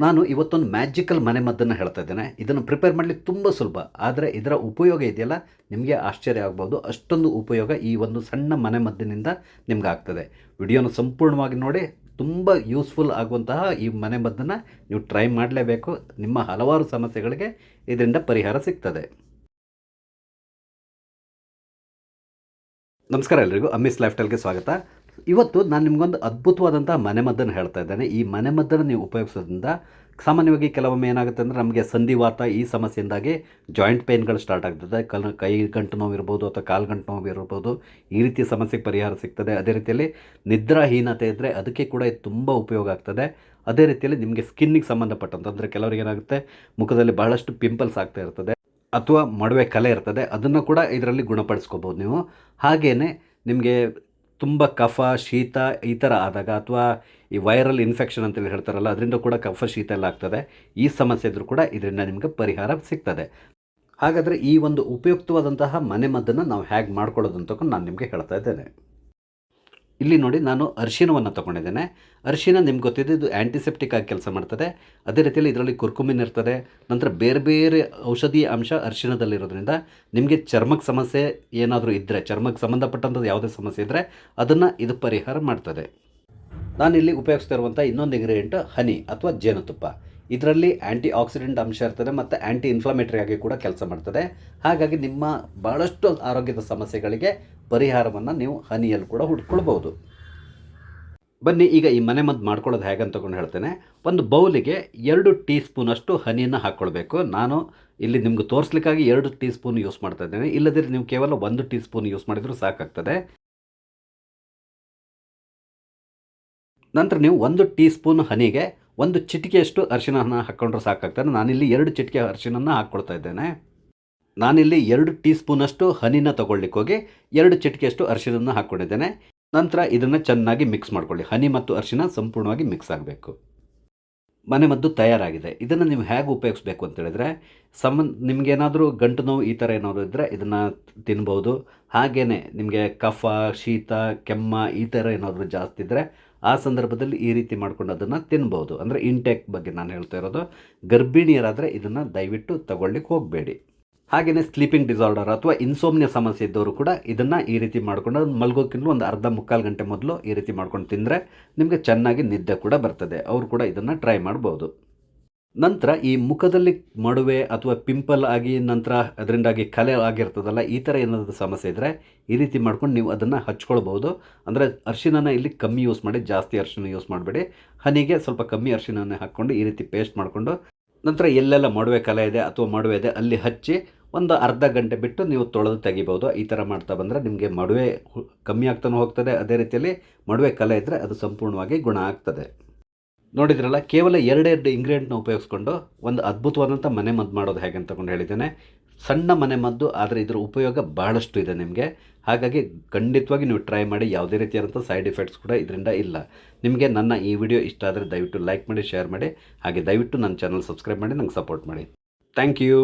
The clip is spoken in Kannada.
ನಾನು ಇವತ್ತೊಂದು ಮ್ಯಾಜಿಕಲ್ ಮನೆಮದ್ದನ್ನು ಹೇಳ್ತಾ ಇದ್ದೇನೆ. ಇದನ್ನು ಪ್ರಿಪೇರ್ ಮಾಡಲಿಕ್ಕೆ ತುಂಬ ಸುಲಭ. ಆದರೆ ಇದರ ಉಪಯೋಗ ಇದೆಯಲ್ಲ? ನಿಮಗೆ ಆಶ್ಚರ್ಯ ಆಗ್ಬೋದು. ಅಷ್ಟೊಂದು ಉಪಯೋಗ ಈ ಒಂದು ಸಣ್ಣ ಮನೆಮದ್ದಿನಿಂದ ನಿಮ್ಗೆ ಆಗ್ತದೆ. ವಿಡಿಯೋನ ಸಂಪೂರ್ಣವಾಗಿ ನೋಡಿ, ತುಂಬ ಯೂಸ್ಫುಲ್ ಆಗುವಂತಹ ಈ ಮನೆಮದ್ದನ್ನು ನೀವು ಟ್ರೈ ಮಾಡಲೇಬೇಕು. ನಿಮ್ಮ ಹಲವಾರು ಸಮಸ್ಯೆಗಳಿಗೆ ಇದರಿಂದ ಪರಿಹಾರ ಸಿಗ್ತದೆ. ನಮಸ್ಕಾರ ಎಲ್ರಿಗೂ. ಅಮ್ಮಿಸ್ ಲೈಫ್ ಸ್ವಾಗತ. ಇವತ್ತು ನಾನು ನಿಮಗೊಂದು ಅದ್ಭುತವಾದಂಥ ಮನೆಮದ್ದನ್ನು ಹೇಳ್ತಾ ಇದ್ದೇನೆ. ಈ ಮನೆಮದ್ದನ್ನು ನೀವು ಉಪಯೋಗಿಸೋದ್ರಿಂದ ಸಾಮಾನ್ಯವಾಗಿ ಕೆಲವೊಮ್ಮೆ ಏನಾಗುತ್ತೆ ಅಂದರೆ ನಮಗೆ ಸಂಧಿವಾತ ಈ ಸಮಸ್ಯೆಯಿಂದಾಗಿ ಜಾಯಿಂಟ್ ಪೇನ್ಗಳು ಸ್ಟಾರ್ಟ್ ಆಗ್ತದೆ. ಕಲ್, ಕೈ ಗಂಟು ನೋವು ಇರ್ಬೋದು ಅಥವಾ ಕಾಲು ಗಂಟು ನೋವು ಇರ್ಬೋದು. ಈ ರೀತಿಯ ಸಮಸ್ಯೆಗೆ ಪರಿಹಾರ ಸಿಗ್ತದೆ. ಅದೇ ರೀತಿಯಲ್ಲಿ ನಿದ್ರಾಹೀನತೆ ಇದ್ದರೆ ಅದಕ್ಕೆ ಕೂಡ ಇದು ತುಂಬ ಉಪಯೋಗ ಆಗ್ತದೆ. ಅದೇ ರೀತಿಯಲ್ಲಿ ನಿಮಗೆ ಸ್ಕಿನ್ನಿಗೆ ಸಂಬಂಧಪಟ್ಟಂಥ ಅಂದರೆ ಕೆಲವರಿಗೆ ಏನಾಗುತ್ತೆ, ಮುಖದಲ್ಲಿ ಬಹಳಷ್ಟು ಪಿಂಪಲ್ಸ್ ಆಗ್ತಾ ಇರ್ತದೆ ಅಥವಾ ಮಡುವೆ ಕಲೆ ಇರ್ತದೆ. ಅದನ್ನು ಕೂಡ ಇದರಲ್ಲಿ ಗುಣಪಡಿಸ್ಕೋಬೋದು ನೀವು. ಹಾಗೆಯೇ ನಿಮಗೆ ತುಂಬ ಕಫ, ಶೀತ ಈ ಥರ ಆದಾಗ ಅಥವಾ ಈ ವೈರಲ್ ಇನ್ಫೆಕ್ಷನ್ ಅಂತೇಳಿ ಹೇಳ್ತಾರಲ್ಲ, ಅದರಿಂದ ಕೂಡ ಕಫ, ಶೀತ ಎಲ್ಲ ಆಗ್ತದೆ. ಈ ಸಮಸ್ಯೆ ಇದ್ರೂ ಕೂಡ ಇದರಿಂದ ನಿಮಗೆ ಪರಿಹಾರ ಸಿಗ್ತದೆ. ಹಾಗಾದರೆ ಈ ಒಂದು ಉಪಯುಕ್ತವಾದಂತಹ ಮನೆಮದ್ದನ್ನು ನಾವು ಹೇಗೆ ಮಾಡ್ಕೊಳ್ಳೋದು ಅಂತ ನಾನು ನಿಮಗೆ ಹೇಳ್ತಾ ಇದ್ದೇನೆ. ಇಲ್ಲಿ ನೋಡಿ ನಾನು ಅರಿಶಿನವನ್ನು ತೊಗೊಂಡಿದ್ದೇನೆ. ಅರಿಶಿನ ನಿಮ್ಗೆ ಗೊತ್ತಿದೆ, ಇದು ಆ್ಯಂಟಿಸೆಪ್ಟಿಕ್ ಆಗಿ ಕೆಲಸ ಮಾಡ್ತದೆ. ಅದೇ ರೀತಿಯಲ್ಲಿ ಇದರಲ್ಲಿ ಕುರ್ಕುಮಿನ್ ಇರ್ತದೆ. ನಂತರ ಬೇರೆ ಬೇರೆ ಔಷಧೀಯ ಅಂಶ ಅರಿಶಿನದಲ್ಲಿರೋದ್ರಿಂದ ನಿಮಗೆ ಚರ್ಮಕ್ಕೆ ಸಮಸ್ಯೆ ಏನಾದರೂ ಇದ್ದರೆ ಚರ್ಮಕ್ಕೆ ಸಂಬಂಧಪಟ್ಟಂಥದ್ದು ಯಾವುದೇ ಸಮಸ್ಯೆ ಇದ್ದರೆ ಅದನ್ನು ಇದು ಪರಿಹಾರ ಮಾಡ್ತದೆ. ನಾನಿಲ್ಲಿ ಉಪಯೋಗಿಸ್ತಾ ಇರುವಂಥ ಇನ್ನೊಂದು ಇಂಗ್ರೀಡಿಯೆಂಟ್ ಹನಿ ಅಥವಾ ಜೇನುತುಪ್ಪ. ಇದರಲ್ಲಿ ಆ್ಯಂಟಿ ಆಕ್ಸಿಡೆಂಟ್ ಅಂಶ ಇರ್ತದೆ ಮತ್ತು ಆ್ಯಂಟಿ ಇನ್ಫ್ಲಮೇಟರಿ ಆಗಿ ಕೂಡ ಕೆಲಸ ಮಾಡ್ತದೆ. ಹಾಗಾಗಿ ನಿಮ್ಮ ಭಾಳಷ್ಟು ಆರೋಗ್ಯದ ಸಮಸ್ಯೆಗಳಿಗೆ ಪರಿಹಾರವನ್ನು ನೀವು ಹನಿಯಲ್ಲಿ ಕೂಡ ಹುಡ್ಕೊಳ್ಬೋದು ಬನ್ನಿ, ಈಗ ಈ ಮನೆ ಮದ್ದು ಮಾಡ್ಕೊಳ್ಳೋದು ಹೇಗೆ ಅಂತ ತಗೊಂಡು ಹೇಳ್ತೇನೆ. ಒಂದು ಬೌಲಿಗೆ ಎರಡು ಟೀ ಸ್ಪೂನಷ್ಟು ಹನಿಯನ್ನು ಹಾಕ್ಕೊಳ್ಬೇಕು. ನಾನು ಇಲ್ಲಿ ನಿಮ್ಗೆ ತೋರಿಸ್ಲಿಕ್ಕಾಗಿ ಎರಡು ಟೀ ಸ್ಪೂನ್ ಯೂಸ್ ಮಾಡ್ತಾ ಇದ್ದೇನೆ. ಇಲ್ಲದಿದ್ದರೆ ನೀವು ಕೇವಲ ಒಂದು ಟೀ ಸ್ಪೂನ್ ಯೂಸ್ ಮಾಡಿದರೂ ಸಾಕಾಗ್ತದೆ. ನಂತರ ನೀವು ಒಂದು ಟೀ ಸ್ಪೂನ್ ಹನಿಗೆ ಒಂದು ಚಿಟಿಕೆಯಷ್ಟು ಅರಿಶಿಣನ ಹಾಕ್ಕೊಂಡ್ರೆ ಸಾಕಾಗ್ತದೆ. ನಾನಿಲ್ಲಿ ಎರಡು ಚಿಟಿಕೆ ಅರಿಶಿಣನ ಹಾಕ್ಕೊಳ್ತಾ ಇದ್ದೇನೆ. ನಾನಿಲ್ಲಿ ಎರಡು ಟೀ ಸ್ಪೂನಷ್ಟು ಹನಿನ ತೊಗೊಳ್ಲಿಕ್ಕೆ ಹೋಗಿ ಎರಡು ಚಿಟಿಕೆಯಷ್ಟು ಅರಿಶಿಣನ ಹಾಕ್ಕೊಂಡಿದ್ದೇನೆ. ನಂತರ ಇದನ್ನು ಚೆನ್ನಾಗಿ ಮಿಕ್ಸ್ ಮಾಡ್ಕೊಳ್ಳಿ. ಹನಿ ಮತ್ತು ಅರಿಶಿಣ ಸಂಪೂರ್ಣವಾಗಿ ಮಿಕ್ಸ್ ಆಗಬೇಕು. ಮನೆಮದ್ದು ತಯಾರಾಗಿದೆ. ಇದನ್ನು ನೀವು ಹೇಗೆ ಉಪಯೋಗಿಸ್ಬೇಕು ಅಂತೇಳಿದರೆ ಸಂಬಂಧ ನಿಮಗೇನಾದರೂ ಗಂಟು ನೋವು ಈ ಥರ ಏನಾದರೂ ಇದ್ದರೆ ಇದನ್ನು ತಿನ್ಬೋದು. ಹಾಗೆಯೇ ನಿಮಗೆ ಕಫ, ಶೀತ, ಕೆಮ್ಮ ಈ ಥರ ಏನಾದರೂ ಜಾಸ್ತಿ ಇದ್ದರೆ ಆ ಸಂದರ್ಭದಲ್ಲಿ ಈ ರೀತಿ ಮಾಡ್ಕೊಂಡು ಅದನ್ನು ತಿನ್ಬೋದು. ಅಂದರೆ ಇಂಟೇಕ್ ಬಗ್ಗೆ ನಾನು ಹೇಳ್ತಾ ಇರೋದು, ಗರ್ಭಿಣಿಯರಾದರೆ ಇದನ್ನು ದಯವಿಟ್ಟು ತಗೊಳ್ಳಿಕ್ಕೆ ಹೋಗಬೇಡಿ. ಹಾಗೆಯೇ ಸ್ಲೀಪಿಂಗ್ ಡಿಸಾರ್ಡರ್ ಅಥವಾ ಇನ್ಸೋಮ್ನಿಯ ಸಮಸ್ಯೆ ಇದ್ದವರು ಕೂಡ ಇದನ್ನು ಈ ರೀತಿ ಮಾಡ್ಕೊಂಡು ಮಲ್ಗೋಕ್ಕಿಂತ ಒಂದು ಅರ್ಧ ಮುಕ್ಕಾಲು ಗಂಟೆ ಮೊದಲು ಈ ರೀತಿ ಮಾಡ್ಕೊಂಡು ತಿಂದರೆ ನಿಮಗೆ ಚೆನ್ನಾಗಿ ನಿದ್ದೆ ಕೂಡ ಬರ್ತದೆ. ಅವರು ಕೂಡ ಇದನ್ನು ಟ್ರೈ ಮಾಡ್ಬೋದು. ನಂತರ ಈ ಮುಖದಲ್ಲಿ ಮಡುವೆ ಅಥವಾ ಪಿಂಪಲ್ ಆಗಿ ನಂತರ ಅದರಿಂದಾಗಿ ಕಲೆ ಆಗಿರ್ತದಲ್ಲ, ಈ ಥರ ಏನಾದರೂ ಸಮಸ್ಯೆ ಇದ್ದರೆ ಈ ರೀತಿ ಮಾಡ್ಕೊಂಡು ನೀವು ಅದನ್ನು ಹಚ್ಕೊಳ್ಬೋದು ಅಂದರೆ ಅರಿಶಿನ ಇಲ್ಲಿ ಕಮ್ಮಿ ಯೂಸ್ ಮಾಡಿ, ಜಾಸ್ತಿ ಅರಿಶಿನ ಯೂಸ್ ಮಾಡಬೇಡಿ. ಹನಿಗೆ ಸ್ವಲ್ಪ ಕಮ್ಮಿ ಅರಿಶಿನ ಹಾಕ್ಕೊಂಡು ಈ ರೀತಿ ಪೇಸ್ಟ್ ಮಾಡಿಕೊಂಡು ನಂತರ ಎಲ್ಲೆಲ್ಲ ಮಡುವೆ ಕಲೆ ಇದೆ ಅಥವಾ ಮಡುವೆ ಇದೆ ಅಲ್ಲಿ ಹಚ್ಚಿ ಒಂದು ಅರ್ಧ ಗಂಟೆ ಬಿಟ್ಟು ನೀವು ತೊಳೆದು ತೆಗಿಬೋದು ಈ ಥರ ಮಾಡ್ತಾ ಬಂದರೆ ನಿಮಗೆ ಮಡುವೆ ಕಮ್ಮಿ ಆಗ್ತಾನೂ ಹೋಗ್ತದೆ. ಅದೇ ರೀತಿಯಲ್ಲಿ ಮಡುವೆ ಕಲೆ ಇದ್ದರೆ ಅದು ಸಂಪೂರ್ಣವಾಗಿ ಗುಣ ಆಗ್ತದೆ. ನೋಡಿದ್ರಲ್ಲ, ಕೇವಲ ಎರಡೆರಡು ಇಂಗ್ರೀಡಿಯೆಂಟ್ನ ಉಪಯೋಗಿಸ್ಕೊಂಡು ಒಂದು ಅದ್ಭುತವಾದಂಥ ಮನೆ ಮದ್ದು ಮಾಡೋದು ಹೇಗೆ ಅಂತ ತಗೊಂಡು ಹೇಳಿದ್ದೇನೆ. ಸಣ್ಣ ಮನೆ ಮದ್ದು, ಆದರೆ ಇದರ ಉಪಯೋಗ ಭಾಳಷ್ಟು ಇದೆ ನಿಮಗೆ. ಹಾಗಾಗಿ ಖಂಡಿತವಾಗಿ ನೀವು ಟ್ರೈ ಮಾಡಿ, ಯಾವುದೇ ರೀತಿಯಾದಂಥ ಸೈಡ್ ಎಫೆಕ್ಟ್ಸ್ ಕೂಡ ಇದರಿಂದ ಇಲ್ಲ. ನಿಮಗೆ ನನ್ನ ಈ ವಿಡಿಯೋ ಇಷ್ಟ ಆದರೆ ದಯವಿಟ್ಟು ಲೈಕ್ ಮಾಡಿ ಶೇರ್ ಮಾಡಿ. ಹಾಗೆ ದಯವಿಟ್ಟು ನನ್ನ ಚಾನಲ್ ಸಬ್ಸ್ಕ್ರೈಬ್ ಮಾಡಿ, ನಂಗೆ ಸಪೋರ್ಟ್ ಮಾಡಿ. Thank you